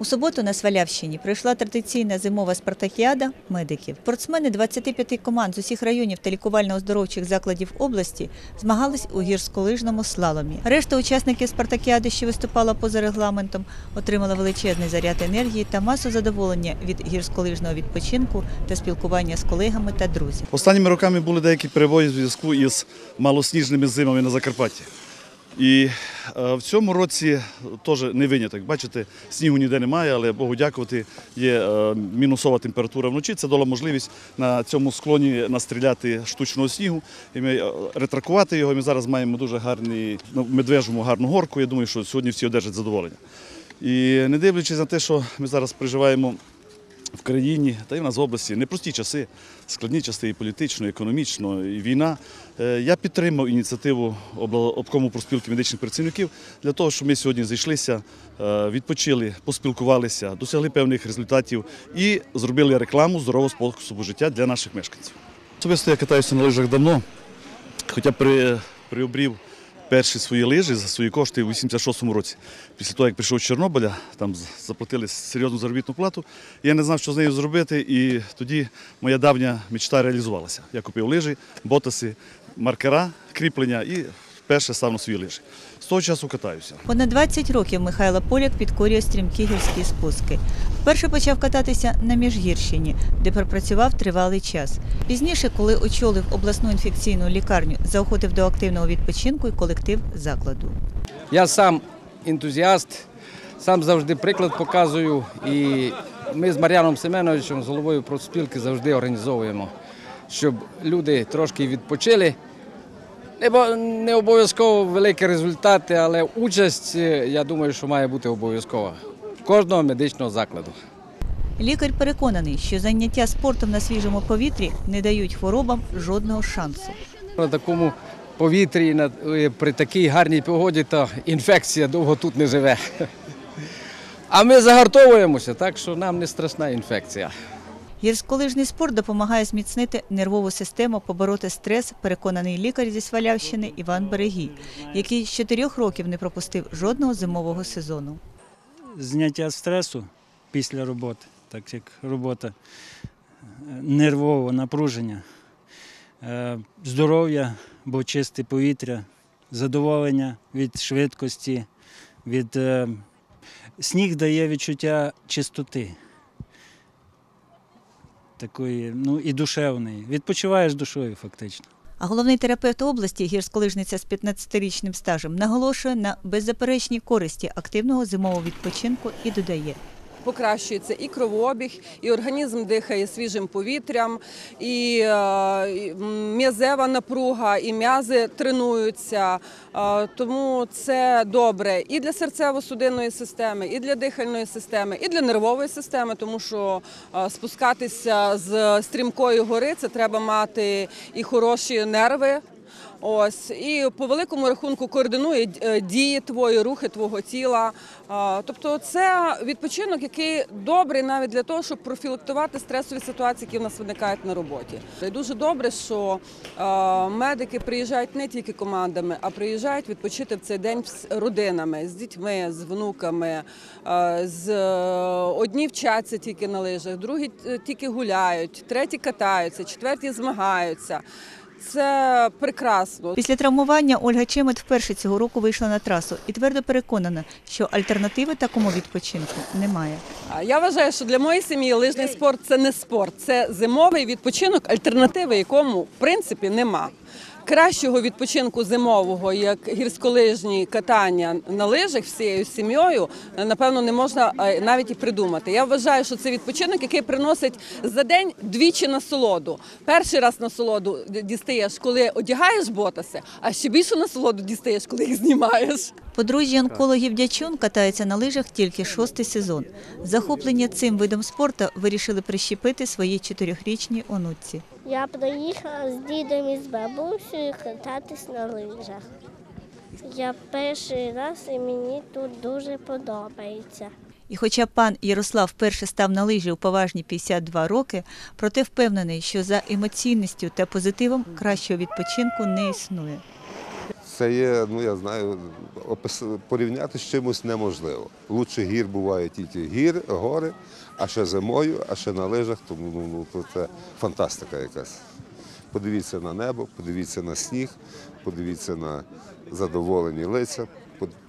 У суботу на Свалявщині пройшла традиційна зимова спартакіада медиків. Спортсмени 25 команд з усіх районів та лікувально-оздоровчих закладів області змагались у гірськолижному слаломі. Решта учасників спартакіади, що виступала поза регламентом, отримала величезний заряд енергії та масу задоволення від гірськолижного відпочинку та спілкування з колегами та друзями. Останніми роками були деякі перебої в зв'язку із малосніжними зимами на Закарпатті. І е, в цьому році теж не виняток. Бачите, снігу ніде немає, але Богу дякувати, є е, мінусова температура вночі. Це дала можливість на цьому склоні настріляти штучного снігу і ми, е, ретракувати його. Ми зараз маємо дуже гарний, ну, медвежому гарну горку. Я думаю, що сьогодні всі одержать задоволення. І не дивлячись на те, що ми зараз проживаємо в країні та й в нас в області непрості часи, складні часи і політично, і економічно, і війна. Е, Я підтримав ініціативу обкому профспілки медичних працівників для того, щоб ми сьогодні зайшлися, е, відпочили, поспілкувалися, досягли певних результатів і зробили рекламу здорового способу життя для наших мешканців. Особисто я катаюся на лижах давно, хоча при, приобрів перші свої лижі за свої кошти у 86-му році. Після того, як прийшов з Чорнобиля, там заплатили серйозну заробітну плату. Я не знав, що з нею зробити, і тоді моя давня мечта реалізувалася. Я купив лижі, ботаси, маркера, кріплення і вперше став на свої лижі. З того часу катаюся. Понад 20 років Михайло Поляк підкорює стрімкі гірські спуски. Вперше почав кататися на Міжгірщині, де пропрацював тривалий час. Пізніше, коли очолив обласну інфекційну лікарню, заохотив до активного відпочинку і колектив закладу. Я сам ентузіаст, сам завжди приклад показую. І ми з Мар'яном Семеновичем, з головою профспілки, завжди організовуємо, щоб люди трошки відпочили. Не обов'язково великі результати, але участь, е, я думаю, що має бути обов'язкова кожного медичного закладу. Лікар переконаний, що заняття спортом на свіжому повітрі не дають хворобам жодного шансу. На такому повітрі, е, при такій гарній погоді, то інфекція довго тут не живе. А ми загартовуємося, так що нам не страшна інфекція. Гірськолижний спорт допомагає зміцнити нервову систему, побороти стрес, переконаний лікар зі Свалявщини Іван Берегій, який з чотирьох років не пропустив жодного зимового сезону. зняття стресу після роботи, так як робота е, нервового напруження, е, здоров'я, бо чисте повітря, задоволення від швидкості, від е, сніг дає відчуття чистоти. Такої, ну і душевної. Відпочиваєш душою, фактично. А головний терапевт області, гірськолижниця з 15-річним стажем, наголошує на беззаперечній користі активного зимового відпочинку і додає. Покращується і кровообіг, і організм дихає свіжим повітрям, і е, м'язева напруга, і м'язи тренуються. Е, Тому це добре і для серцево-судинної системи, і для дихальної системи, і для нервової системи, тому що е, спускатися з стрімкої гори це треба мати і хороші нерви. Ось і по великому рахунку координує е, дії твої, рухи твого тіла. Тобто, це відпочинок, який добрий навіть для того, щоб профілактувати стресові ситуації, які в нас виникають на роботі. І дуже добре, що е, медики приїжджають не тільки командами, а приїжджають відпочити в цей день з родинами, з дітьми, з внуками. е, З одні вчаться тільки на лижах, другі тільки гуляють, треті катаються, четверті змагаються. Це прекрасно. Після травмування Ольга Чемет вперше цього року вийшла на трасу і твердо переконана, що альтернативи такому відпочинку немає. Я вважаю, що для моєї сім'ї лижний спорт це не спорт, це зимовий відпочинок, альтернативи якому в принципі нема. Кращого відпочинку зимового, як гірськолижні катання на лижах всією сім'єю, напевно, не можна е, навіть і придумати. Я вважаю, що це відпочинок, який приносить за день двічі насолоду. Перший раз насолоду дістаєш, коли одягаєш ботаси, а ще більше насолоду дістаєш, коли їх знімаєш. Подружжя онкологів Дячун катається на лижах тільки шостий сезон. Захоплення цим видом спорту вирішили прищепити своїй чотирьохрічній онуці. Я приїхала з дідом і з бабусею кататись на лижах. Я перший раз і мені тут дуже подобається. І хоча пан Ярослав вперше став на лижі у поважні 52 роки, проте впевнений, що за емоційністю та позитивом кращого відпочинку не існує. Це є, ну я знаю, опис- порівняти з чимось неможливо. Лучше гір буває тільки гір, гори, а ще зимою, а ще на лижах, тому ну, ну, це фантастика якась. Подивіться на небо, подивіться на сніг, подивіться на задоволені лиця,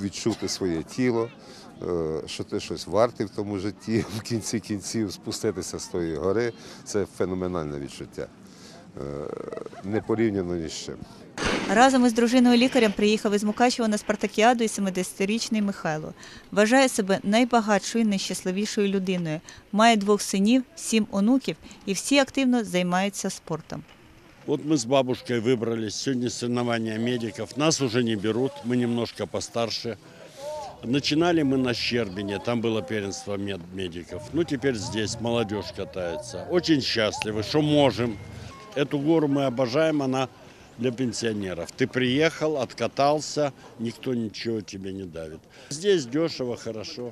відчути своє тіло, е, що ти щось вартий в тому житті, в кінці кінців спуститися з тої гори це феноменальне відчуття. Е, Не порівняно ні з чим. Разом із дружиною лікарем приїхав із Мукачева на спартакіаду і 70-річний Михайло. Вважає себе найбагатшою, найщасливішою людиною. Має двох синів, сім онуків і всі активно займаються спортом. Вот мы с бабушкой выбрались. Сегодня соревнования медиков. Нас уже не берут, мы немножко постарше. Начинали мы на Щербине, там было первенство мед- медиков. Ну, теперь здесь молодежь катается. Очень счастливы, что можем. Эту гору мы обожаем, она для пенсионеров. Ты приехал, откатался, никто ничего тебе не давит. Здесь дешево, хорошо.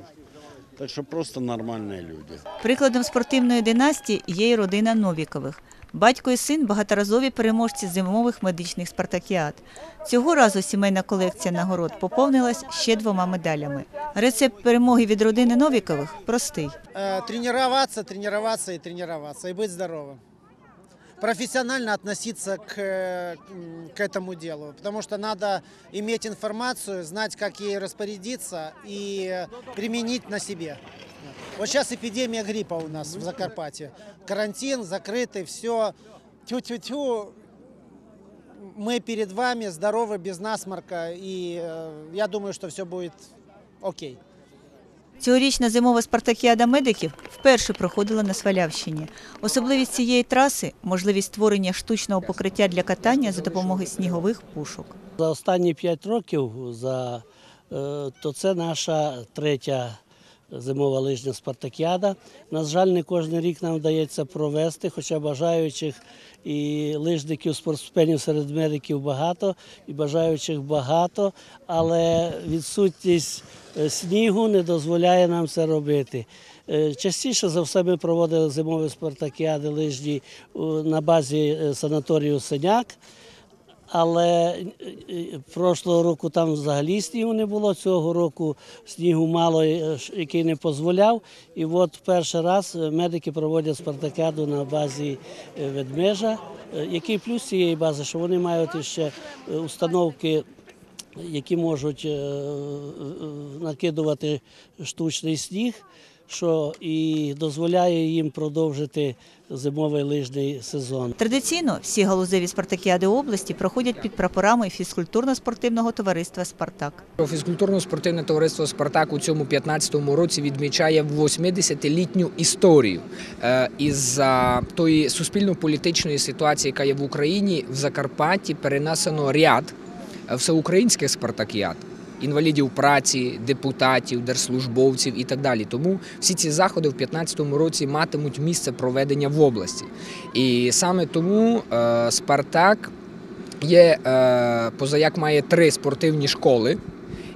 Так что просто нормальные люди. Прикладом спортивної династії є й родина Новікових. Батько і син багаторазові переможці зимових медичних спартакіад. Цього разу сімейна колекція нагород поповнилась ще двома медалями. Рецепт перемоги від родини Новікових простий. Э, тренироваться, тренироваться и тренироваться, и быть здоровым. Профессионально относиться к, э, м, к этому делу, потому что надо иметь информацию, знать, как ей распорядиться и применить на себе. Вот сейчас эпидемия гриппа у нас в Закарпатье. Карантин, закрытый, все. Тю-тю-тю. Мы перед вами здоровы, без насморка, и э, я думаю, что все будет окей. Цьогорічна зимова спартакіада медиків вперше проходила на Свалявщині. Особливість цієї траси можливість створення штучного покриття для катання за допомогою снігових пушок. За останні п'ять років за, е, то це наша третя зимова лижня спартакіада. На жаль, не кожен рік нам вдається провести, хоча бажаючих і лижників, спортсменів серед медиків багато, і бажаючих багато, але відсутність е, снігу не дозволяє нам це робити. Е, Частіше за все ми проводили зимові спартакіади лижні на базі е, санаторію Синяк. Але е, е, прошлого року там взагалі снігу не було. Цього року снігу мало, е, який не дозволяв. І от перший раз медики проводять спартакіаду на базі ведмежа. Який плюс цієї бази, що вони мають ще установки. Які можуть накидувати штучний сніг, що і дозволяє їм продовжити зимовий лижний сезон. Традиційно всі галузеві спартакіади області проходять під прапорами фізкультурно-спортивного товариства Спартак. Фізкультурно-спортивне товариство Спартак у цьому 15-му році відмічає 80-літню історію. Е, Із-за тої суспільно-політичної ситуації, яка є в Україні, в Закарпатті перенесено ряд е, всеукраїнських спартакіад. Інвалідів праці, депутатів, держслужбовців і так далі. Тому всі ці заходи в 2015 році матимуть місце проведення в області. І саме тому е, Спартак Є е, позаяк має три спортивні школи,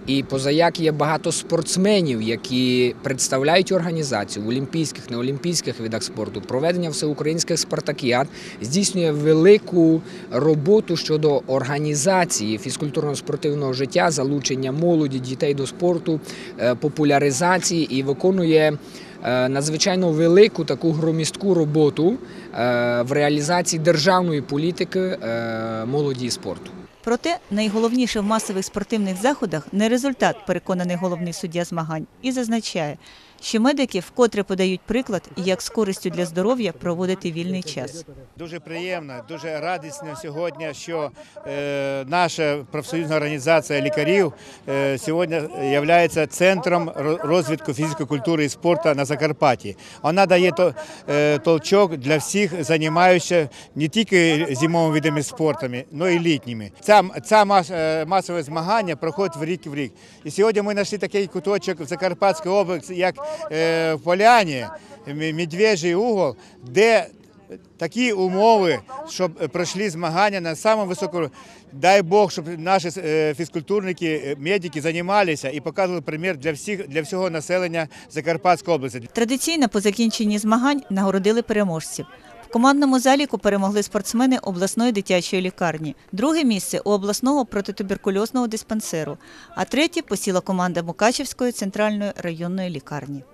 і позаяк є багато спортсменів, які представляють організацію в олімпійських, неолімпійських видах спорту. Проведення всеукраїнських спартакіад здійснює велику роботу щодо організації фізкультурно-спортивного життя, залучення молоді, дітей до спорту, е, популяризації і виконує. е, Надзвичайно велику таку громістку роботу е, в реалізації державної політики молоді і спорту. Проте найголовніше в масових спортивних заходах не результат, переконаний головний суддя змагань, і зазначає, що медики вкотре подають приклад, як з користю для здоров'я проводити вільний час. Дуже приємно, дуже радісно сьогодні, що е, наша профсоюзна організація лікарів е, сьогодні є центром ро- розвитку фізичної культури і спорту на Закарпатті. Вона дає е, толчок для всіх займаючих не тільки зимовими видами спорту, але й літніми. Ця, ця масове змагання проходить в рік в рік. І сьогодні ми знайшли такий куточок в Закарпатській області, як в Поляні, Медвежий угол, де такі умови, щоб пройшли змагання на самому високому. Дай Бог, щоб наші е, фізкультурники, е, медики займалися і показували примір для всіх для всього населення Закарпатської області. Традиційно по закінченні змагань нагородили переможців. Командному заліку перемогли спортсмени обласної дитячої лікарні. Друге місце у обласного протитуберкульозного диспансеру, а третє посіла команда Мукачівської центральної районної лікарні.